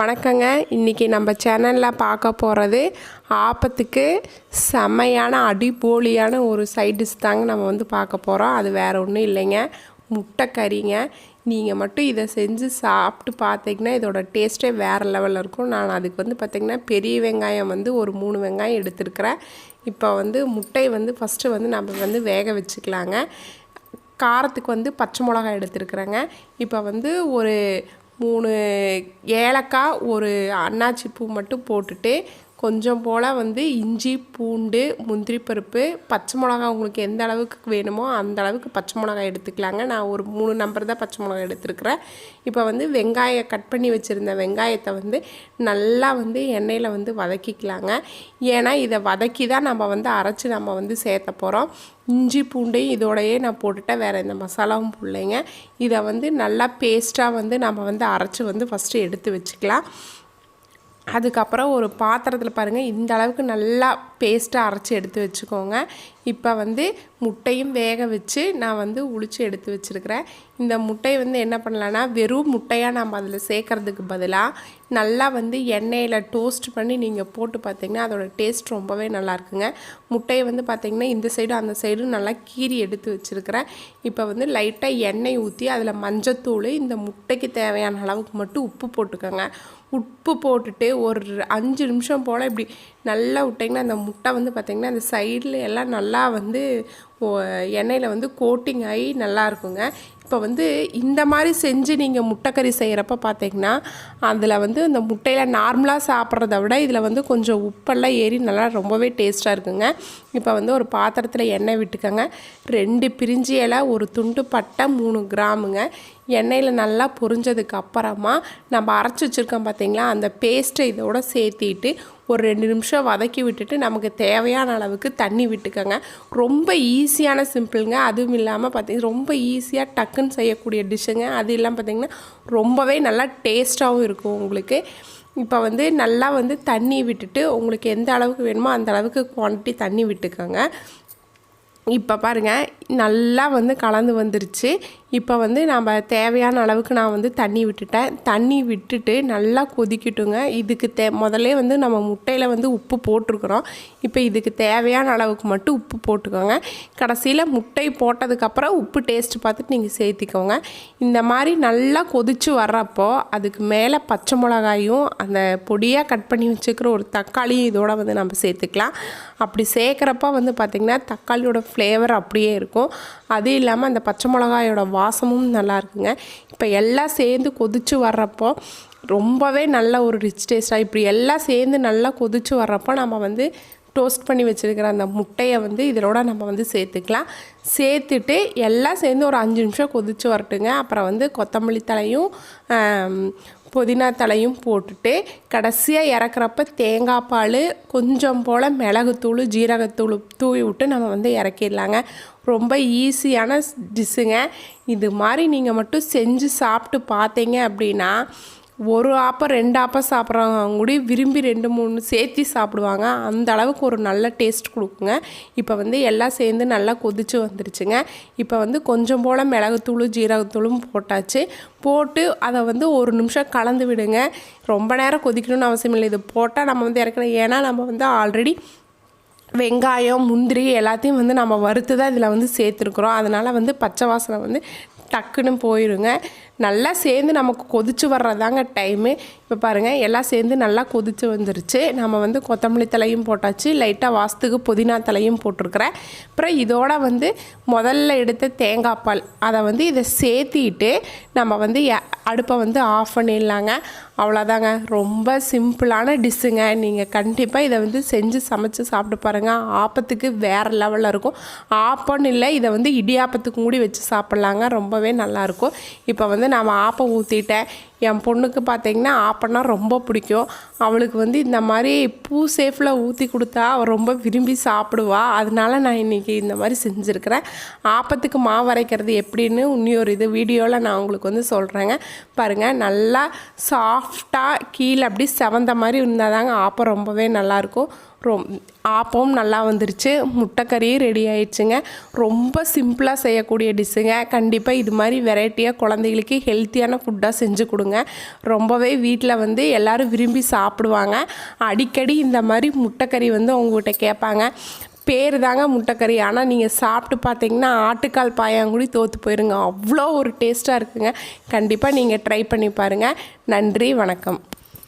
வணக்கங்க. இன்றைக்கி நம்ம சேனலில் பார்க்க போகிறது ஆப்பத்துக்கு செமையான அடிபோலியான ஒரு சைட் டிஷ் தாங்க நம்ம வந்து பார்க்க போகிறோம் அது வேறு ஒன்றும் இல்லைங்க. முட்டை கறிங்க. நீங்கள் மட்டும் இதை செஞ்சு சாப்பிட்டு பார்த்தீங்கன்னா இதோட டேஸ்ட்டே வேறு லெவலில் இருக்கும். நான் அதுக்கு வந்து பார்த்திங்கன்னா பெரிய வெங்காயம் வந்து ஒரு மூணு வெங்காயம் எடுத்துருக்கிறேன். இப்போ வந்து முட்டை வந்து ஃபஸ்ட்டு வந்து நம்ம வந்து வேக வச்சுக்கலாங்க. காரத்துக்கு வந்து பச்சை மிளகாய் எடுத்துருக்குறேங்க. இப்போ வந்து ஒரு மூணு ஏலக்காய் ஒரு அன்னாச்சி பூ மட்டும் போட்டுட்டு கொஞ்சம் போல் வந்து இஞ்சி பூண்டு முந்திரி பருப்பு பச்சை மிளகா உங்களுக்கு எந்த அளவுக்கு வேணுமோ அந்த அளவுக்கு பச்சை மிளகாய் எடுத்துக்கலாங்க. நான் ஒரு மூணு நம்பர் தான் பச்சை மிளகாய் எடுத்துருக்குறேன். இப்போ வந்து வெங்காயம் கட் பண்ணி வச்சுருந்த வெங்காயத்தை வந்து நல்லா வந்து எண்ணெயில் வந்து வதக்கிக்கலாங்க. ஏன்னா இதை வதக்கி தான் நம்ம வந்து அரைச்சி நம்ம வந்து சேர்த்த போகிறோம் இஞ்சி பூண்டையும் இதோடையே நான் போட்டுட்டேன். வேறு இந்த மசாலாவும் பிள்ளைங்க இதை வந்து நல்லா பேஸ்ட்டாக வந்து நம்ம வந்து அரைச்சி வந்து ஃபஸ்ட்டு எடுத்து வச்சுக்கலாம். அதுக்கப்புறம் ஒரு பாத்திரத்தில் பாருங்கள் இந்த அளவுக்கு நல்லா பேஸ்ட்டாக அரைச்சி எடுத்து வச்சுக்கோங்க. இப்போ வந்து முட்டையும் வேக வச்சு நான் வந்து உளிச்சு எடுத்து வச்சுருக்கிறேன். இந்த முட்டையை வந்து என்ன பண்ணலான்னா வெறும் முட்டையாக நம்ம அதில் சேர்க்கறதுக்கு பதிலாக நல்லா வந்து எண்ணெயில் டோஸ்ட் பண்ணி நீங்கள் போட்டு பார்த்தீங்கன்னா அதோட டேஸ்ட் ரொம்பவே நல்லா இருக்குங்க. முட்டையை வந்து பார்த்திங்கன்னா இந்த சைடும் அந்த சைடும் நல்லா கீறி எடுத்து வச்சுருக்கிறேன். இப்போ வந்து லைட்டாக எண்ணெய் ஊற்றி அதில் மஞ்சத்தூள் இந்த முட்டைக்கு தேவையான அளவுக்கு மட்டும் உப்பு போட்டுக்கோங்க. உப்பு போட்டுட்டு ஒரு அஞ்சு நிமிஷம் போல் இப்படி நல்லா விட்டிங்கன்னா அந்த முட்டை வந்து பார்த்திங்கன்னா அந்த சைடில் எல்லாம் நல்லா வந்து எண்ணெயில் வந்து கோட்டிங் ஆகி நல்லா இருக்குங்க. இப்போ வந்து இந்த மாதிரி செஞ்சு நீங்கள் முட்டைக்கறி செய்கிறப்ப பார்த்தீங்கன்னா அதில் வந்து இந்த முட்டையில் நார்மலாக சாப்பிட்றத விட இதில் வந்து கொஞ்சம் உப்பெல்லாம் ஏறி நல்லா ரொம்பவே டேஸ்ட்டாக இருக்குங்க. இப்போ வந்து ஒரு பாத்திரத்தில் எண்ணெய் விட்டுக்கோங்க. ரெண்டு பிரிஞ்சி இலை ஒரு துண்டு பட்டை மூணு கிராமுங்க. எண்ணெயில் நல்லா பொரிஞ்சதுக்கு அப்புறமா நம்ம அரைச்சி வச்சுருக்கோம் பார்த்தீங்களா அந்த பேஸ்ட்டை இதோட சேர்த்திட்டு ஒரு ரெண்டு நிமிஷம் வதக்கி விட்டுட்டு நமக்கு தேவையான அளவுக்கு தண்ணி விட்டுக்கோங்க. ரொம்ப ஈஸியான சிம்பிளுங்க அதுவும் இல்லாமல் பார்த்தீங்கன்னா ரொம்ப ஈஸியாக டக்குன்னு செய்யக்கூடிய டிஷ்ஷுங்க அது இல்லாமல் பார்த்திங்கன்னா ரொம்பவே நல்லா டேஸ்ட்டாகவும் இருக்கும் உங்களுக்கு. இப்போ வந்து நல்லா வந்து தண்ணி விட்டுட்டு உங்களுக்கு எந்த அளவுக்கு வேணுமோ அந்த அளவுக்கு குவான்டிட்டி தண்ணி விட்டுக்கோங்க. இப்போ பாருங்கள் நல்லா வந்து கலந்து வந்துருச்சு. இப்போ வந்து நம்ம தேவையான அளவுக்கு நான் வந்து தண்ணி விட்டுட்டேன். தண்ணி விட்டுட்டு நல்லா கொதிக்கட்டுங்க. இதுக்கு தே முதல்ல வந்து நம்ம முட்டையில் வந்து உப்பு போட்டிருக்குறோம். இப்போ இதுக்கு தேவையான அளவுக்கு மட்டும் உப்பு போட்டுக்கோங்க. கடைசியில் முட்டை போட்டதுக்கப்புறம் உப்பு டேஸ்ட் பார்த்துட்டு நீங்கள் சேர்த்திக்கோங்க. இந்த மாதிரி நல்லா கொதித்து வர்றப்போ அதுக்கு மேலே பச்சை மிளகாயும் அந்த பொடியாக கட் பண்ணி வச்சுக்கிற ஒரு தக்காளியும் இதோட வந்து நம்ம சேர்த்துக்கலாம். அப்படி சேர்க்குறப்ப வந்து பார்த்திங்கன்னா தக்காளியோட ஃப்ளேவர் அப்படியே இருக்கும். அது இல்லாமல் அந்த பச்சை மிளகாயோட வாசமும் நல்லா இருக்குங்க. இப்போ எல்லாம் சேர்ந்து கொதித்து வர்றப்போ ரொம்பவே நல்ல ஒரு ரிச் டேஸ்ட்டாக இப்படி எல்லாம் சேர்ந்து நல்லா கொதித்து வர்றப்போ நம்ம வந்து டோஸ்ட் பண்ணி வச்சுருக்கிற அந்த முட்டையை வந்து இதோட நம்ம வந்து சேர்த்துக்கலாம். சேர்த்துட்டு எல்லாம் சேர்ந்து ஒரு அஞ்சு நிமிஷம் கொதித்து வரட்டுங்க. அப்புறம் வந்து கொத்தமல்லி தலையும் புதினா தலையும் போட்டுட்டு கடைசியாக இறக்குறப்ப தேங்காய் பால் கொஞ்சம் போல் மிளகுத்தூள் ஜீரகத்தூள் தூவி விட்டு நம்ம வந்து இறக்கிடலாங்க. ரொம்ப ஈஸியான டிஷ்ஷுங்க. இது மாதிரி நீங்கள் மட்டும் செஞ்சு சாப்பிட்டு பார்த்தீங்க அப்படின்னா ஒரு ஆப்பம் ரெண்டு ஆப்பம் சாப்பிட்றவங்க கூட விரும்பி ரெண்டு மூணு சேர்த்து சாப்பிடுவாங்க. அந்த அளவுக்கு ஒரு நல்ல டேஸ்ட் கொடுக்குங்க. இப்போ வந்து எல்லாம் சேர்ந்து நல்லா கொதிச்சு வந்துருச்சுங்க. இப்போ வந்து கொஞ்சம் போல் மிளகுத்தூளும் ஜீரகத்தூளும் போட்டாச்சு. போட்டு அதை வந்து ஒரு நிமிஷம் கலந்து விடுங்க. ரொம்ப நேரம் கொதிக்கணும்னு அவசியம் இல்லை. இது போட்டால் நம்ம வந்து இறக்கணும். ஏன்னா நம்ம வந்து ஆல்ரெடி வெங்காயம் முந்திரி எல்லாத்தையும் வந்து நம்ம வறுத்து தான் இதில் வந்து சேர்த்துருக்குறோம். அதனால் வந்து பச்சை வாசனை வந்து டக்குன்னு போயிடுங்க நல்லா சேர்ந்து நமக்கு கொதிச்சு வர்றதாங்க டைமு இப்போ பாருங்கள் எல்லாம் சேர்ந்து நல்லா கொதிச்சு வந்துருச்சு. நம்ம வந்து கொத்தமல்லி தலையும் போட்டாச்சு. லைட்டாக வாசத்துக்கு புதினா தலையும் போட்டிருக்கிறேன். அப்புறம் இதோட வந்து முதல்ல எடுத்த தேங்காய் பால் அதை வந்து இதை சேர்த்திட்டு நம்ம வந்து அடுப்பை வந்து ஆஃப் பண்ணிடலாங்க. அவ்வளோதாங்க ரொம்ப சிம்பிளான டிஷ்ஷுங்க நீங்கள் கண்டிப்பாக இதை வந்து செஞ்சு சமைச்சு சாப்பிட்டு பாருங்கள் ஆப்பத்துக்கு வேறு லெவலில் இருக்கும். ஆப்பம்னு இல்லை இதை வந்து இடியாப்பத்துக்கு மூடி வச்சு சாப்பிட்லாங்க. ரொம்பவே நல்லாயிருக்கும் இப்போ வந்து நான் ஆப்பம் ஊற்றிட்டேன் என் பொண்ணுக்கு பார்த்தீங்கன்னா ஆப்பன்னா ரொம்ப பிடிக்கும். அவளுக்கு வந்து இந்த மாதிரி பூ சேஃபில் ஊற்றி கொடுத்தா அவள் ரொம்ப விரும்பி சாப்பிடுவா. அதனால நான் இன்றைக்கி இந்த மாதிரி செஞ்சுருக்கிறேன். ஆப்பத்துக்கு மாவு அரைக்கிறது எப்படின்னு இன்னொரு ஒரு இது வீடியோவில் நான் உங்களுக்கு வந்து சொல்கிறேங்க பாருங்கள் நல்லா சாஃப்டாக கீழே அப்படி செவந்த மாதிரி இருந்தால் தாங்க ஆப்பம் ரொம்பவே நல்லாயிருக்கும். ரொம் ஆப்பமும் நல்லா வந்துருச்சு. முட்டைக்கறியும் ரெடி ஆயிடுச்சுங்க. ரொம்ப சிம்பிளாக செய்யக்கூடிய டிஷ்ஷுங்க கண்டிப்பாக இது மாதிரி வெரைட்டியாக குழந்தைகளுக்கு ஹெல்த்தியான ஃபுட்டாக செஞ்சு கொடுங்க. இருக்குங்க ரொம்பவே வீட்டில் வந்து எல்லோரும் விரும்பி சாப்பிடுவாங்க. அடிக்கடி இந்த மாதிரி முட்டைக்கறி வந்து உங்கள்கிட்ட கேட்பாங்க. பேர் தாங்க முட்டைக்கறி. ஆனால் நீங்கள் சாப்பிட்டு பார்த்தீங்கன்னா ஆட்டுக்கால் பாயாங்குடி தோற்று போயிருங்க. அவ்வளோ ஒரு டேஸ்ட்டாக இருக்குங்க. கண்டிப்பாக நீங்கள் ட்ரை பண்ணி பாருங்கள் நன்றி வணக்கம்.